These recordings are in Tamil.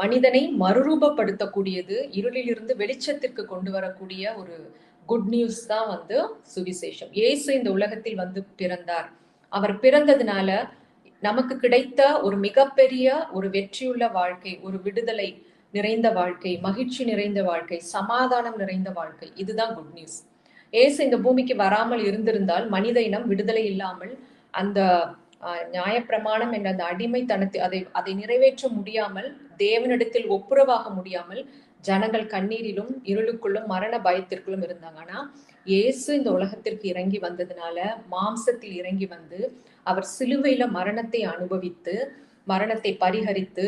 மனிதனை மறுரூபப்படுத்தக்கூடியது இருளிலிருந்து வெளிச்சத்திற்கு கொண்டு வரக்கூடிய ஒரு குட் நியூஸ் தான் வந்து சுவிசேஷம். இயேசு இந்த உலகத்தில் வந்து பிறந்தார். அவர் பிறந்ததுனால நமக்கு கிடைத்த ஒரு மிகப்பெரிய ஒரு வெற்றியுள்ள வாழ்க்கை ஒரு விடுதலை நிறைந்த வாழ்க்கை மகிழ்ச்சி நிறைந்த வாழ்க்கை சமாதானம் நிறைந்த வாழ்க்கை. இதுதான் குட் நியூஸ் ஏசு இந்த பூமிக்கு வராமல் இருந்திருந்தால் மனித இனம் விடுதலை இல்லாமல் அந்த நியாயப்பிரமாணம் என்ற அந்த அடிமைத்தனத்தை அதை அதை நிறைவேற்ற முடியாமல் தேவனிடத்தில் ஒப்புரவாக முடியாமல் ஜனங்கள் கண்ணீரிலும் இருளுக்குள்ளும் மரண பயத்திற்குள்ளும் இருந்தாங்க. ஆனா இயேசு இந்த உலகத்திற்கு இறங்கி வந்ததுனால மாம்சத்தில் இறங்கி வந்து அவர் சிலுவையில மரணத்தை அனுபவித்து மரணத்தை பரிகரித்து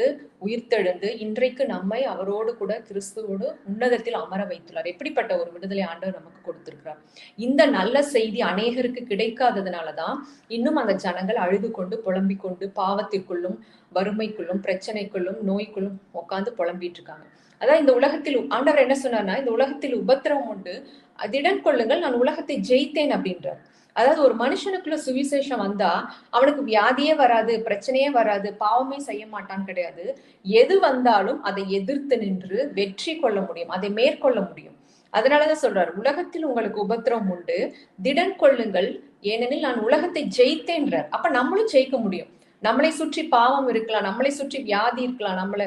உயிர்த்தெழுந்து இன்றைக்கு நம்மை அவரோடு கூட கிறிஸ்துவோடு உன்னதத்தில் அமர வைத்துள்ளார். எப்படிப்பட்ட ஒரு விடுதலை ஆண்டவர் நமக்கு கொடுத்திருக்கிறார். இந்த நல்ல செய்தி அநேகருக்கு கிடைக்காததுனாலதான் இன்னும் அந்த ஜனங்கள் அழுது கொண்டு புலம்பிக் கொண்டு பாவத்திற்குள்ளும் வறுமைக்குள்ளும் பிரச்சனைக்குள்ளும் நோய்க்குள்ளும் உட்காந்து புலம்பிட்டு இருக்காங்க அதான் இந்த உலகத்தில் ஆண்டவர் என்ன சொன்னார்னா இந்த உலகத்தில் உபத்திரவம் உண்டு. அதிடன் கொள்ளுங்கள் நான் உலகத்தை ஜெயித்தேன் அப்படின்றார். அதாவது ஒரு மனுஷனுக்குள்ள சுவிசேஷம் வந்தா அவனுக்கு வியாதியே வராது பிரச்சனையே வராது பாவமே செய்ய மாட்டான் கிடையாது. எது வந்தாலும் அதை எதிர்த்து நின்று வெற்றி கொள்ள முடியும் அதை மேற்கொள்ள முடியும். அதனாலதான் சொல்றாரு உலகத்தில் உங்களுக்கு உபத்திரம் உண்டு திடன் கொள்ளுங்கள் ஏனெனில் நான் உலகத்தை ஜெயித்தேன்றார். அப்ப நம்மளும் ஜெயிக்க முடியும். நம்மளை சுற்றி பாவம் இருக்கலாம் நம்மளை சுற்றி வியாதி இருக்கலாம் நம்மளை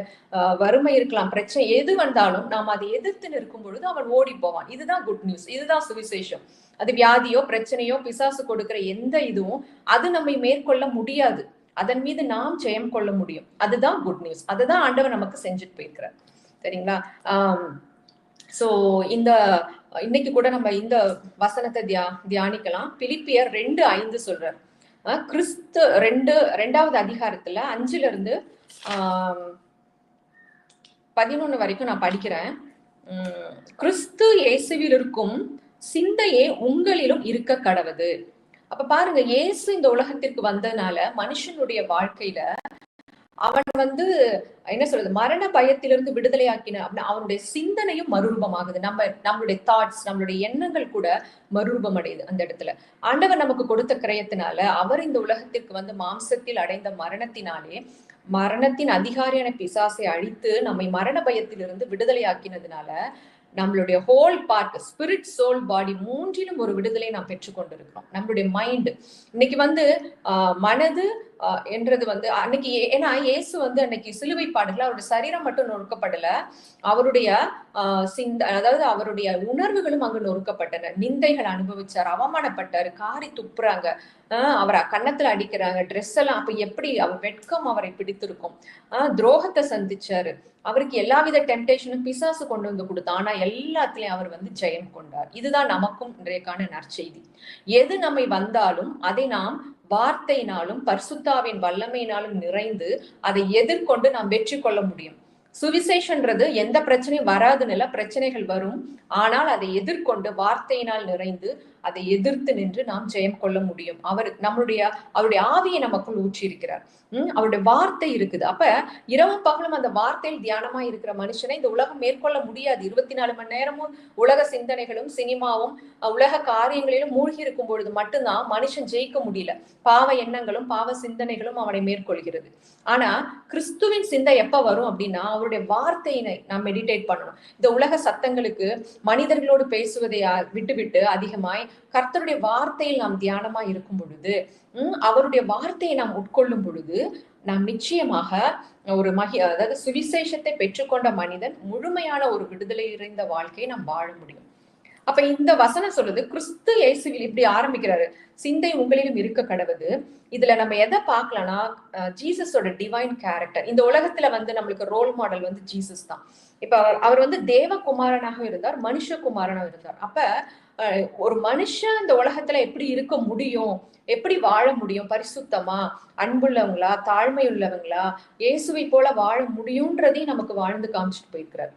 வறுமை இருக்கலாம் பிரச்சனை எது வந்தாலும் நாம் அதை எதிர்த்து நிற்கும் பொழுது அவன் ஓடி போவான். இதுதான் குட் நியூஸ் இதுதான் சுவிசேஷம். அது வியாதியோ பிரச்சனையோ பிசாசு கொடுக்கிற எந்த இதுவும் அது நம்மை மேற்கொள்ள முடியாது. அதன் மீது நாம் ஜெயம் கொள்ள முடியும். அதுதான் குட் நியூஸ் அதுதான் ஆண்டவர் நமக்கு செஞ்சுட்டு போயிருக்கிறார். சரிங்களா? ஆஹ் சோ இந்த இன்னைக்கு கூட நம்ம இந்த வசனத்தை தியா தியானிக்கலாம். பிலிப்பியர் ரெண்டு ஐந்து சொல்றார். கிறிஸ்து ரெண்டு ரெண்டாவது அதிகாரத்துல அஞ்சுல இருந்து பதினொன்னு வரைக்கும் நான் படிக்கிறேன். கிறிஸ்து இயேசுவில் இருக்கும் சிந்தையே உங்களிலும் இருக்க கடவுது. அப்ப பாருங்க இயேசு இந்த உலகத்திற்கு வந்ததுனால மனுஷனுடைய வாழ்க்கையில அவன் வந்து என்ன சொல்றது மரண பயத்திலிருந்து விடுதலையாக்கின அப்படின்னா அவனுடைய சிந்தனையும் மறுரூபமாகுது. நம்ம நம்மளுடைய தாட்ஸ் நம்மளுடைய எண்ணங்கள் கூட மறுரூபம் அடையுது அந்த இடத்துல. ஆண்டவர் நமக்கு கொடுத்த கிரயத்தினால அவர் இந்த உலகத்திற்கு வந்து மாம்சத்தில் அடைந்த மரணத்தினாலே மரணத்தின் அதிகாரியான பிசாசை அழித்து நம்மை மரண பயத்திலிருந்து விடுதலையாக்கினதுனால நம்மளுடைய whole part spirit soul body மூன்றிலும் ஒரு விடுதலை நாம் பெற்றுக்கொண்டிருக்கிறோம். நம்மளுடைய மைண்ட் இன்னைக்கு வந்து மனது என்றது வந்து அன்னைக்கு ஏன்னா இயேசு வந்து அன்னைக்கு சிலுவை பாடுகள் அவருடைய சரீரம் மட்டும் நொறுக்கப்படல. அவருடைய ஆஹ் சிந்த அதாவது அவருடைய உணர்வுகளும் அங்கு நொறுக்கப்பட்டன. நிந்தைகள் அனுபவிச்சார் அவமானப்பட்டாரு காரி துப்புறாங்க. அவரை கன்னத்துல அடிக்கிறாங்க ட்ரெஸ் எல்லாம் அப்ப எப்படி அவர் வெட்கம் அவரை பிடித்திருக்கும். ஆஹ் துரோகத்தை சந்திச்சாரு. அவருக்கு எல்லாவித டெம்டேஷனும் பிசாசு கொண்டு வந்து கொடுத்தான் ஆனா எல்லாத்துலயும் அவர் வந்து ஜெயம் கொண்டார். இதுதான் நமக்கும் இன்றையக்கான நற்செய்தி. எது நம்மை வந்தாலும் அதை நாம் வார்த்தையினாலும் பர்சுத்தாவின் வல்லமையினாலும் நிறைந்து அதை எதிர்கொண்டு நாம் வெற்றி கொள்ள முடியும். சுவிசேஷன்றது எந்த பிரச்சனையும் வராதுன்னு பிரச்சனைகள் வரும். ஆனால் அதை எதிர்கொண்டு வார்த்தையினால் நிறைந்து அதை எதிர்த்து நின்று நாம் ஜெயம் கொள்ள முடியும். அவர் நம்மளுடைய அவருடைய ஆவியை நமக்குள் ஊற்றி இருக்கிறார் உம் அவருடைய வார்த்தை இருக்குது. அப்ப இரவு பகலும் அந்த வார்த்தையில் தியானமா இருக்கிற மனுஷனை இந்த உலகம் மேற்கொள்ள முடியாது. இருபத்தி நாலு மணி நேரமும் உலக சிந்தனைகளும் சினிமாவும் உலக காரியங்களிலும் மூழ்கி இருக்கும் பொழுது மட்டும்தான் மனுஷன் ஜெயிக்க முடியல. பாவ எண்ணங்களும் பாவ சிந்தனைகளும் அவனை மேற்கொள்கிறது. ஆனா கிறிஸ்துவின் சிந்தை எப்ப வரும் அப்படின்னா அவருடைய வார்த்தையினை நாம் மெடிடேட் பண்ணணும். இந்த உலக சத்தங்களுக்கு மனிதர்களோடு பேசுவதை விட்டுவிட்டு அதிகமாய் கர்த்தருடைய வார்த்தையில் நாம் தியானமா இருக்கும் பொழுது அவருடைய வார்த்தையை நாம் உட்கொள்ளும் பொழுது நாம் நிச்சயமாக ஒரு மகி அதாவது சுவிசேஷத்தை பெற்றுக்கொண்ட மனிதன் முழுமையான ஒரு விடுதலை இறைந்த வாழ்க்கையை நாம் வாழ முடியும். அப்ப இந்த வசனம் சொல்றது கிறிஸ்து இயேசுவில் இப்படி ஆரம்பிக்கிறாரு. சிந்தை உங்களிலும் இருக்க கடவுது. இதுல நம்ம எதை பார்க்கலாம்னா ஜீசஸோட டிவைன் கேரக்டர் இந்த உலகத்துல வந்து நம்மளுக்கு ரோல் மாடல் வந்து ஜீசஸ் தான். இப்ப அவர் வந்து தேவகுமாரனாக இருந்தார் மனுஷகுமாரனாக இருந்தார். அப்ப ஒரு மனுஷன் இந்த உலகத்துல எப்படி இருக்க முடியும்? எப்படி வாழ முடியும்? பரிசுத்தமா? அன்புள்ளவங்களா? தாழ்மை உள்ளவங்களா இயேசுவை போல வாழ முடியும்ன்றதையும் நமக்கு வாழ்ந்து காமிச்சிட்டு போயிருக்கிறார்.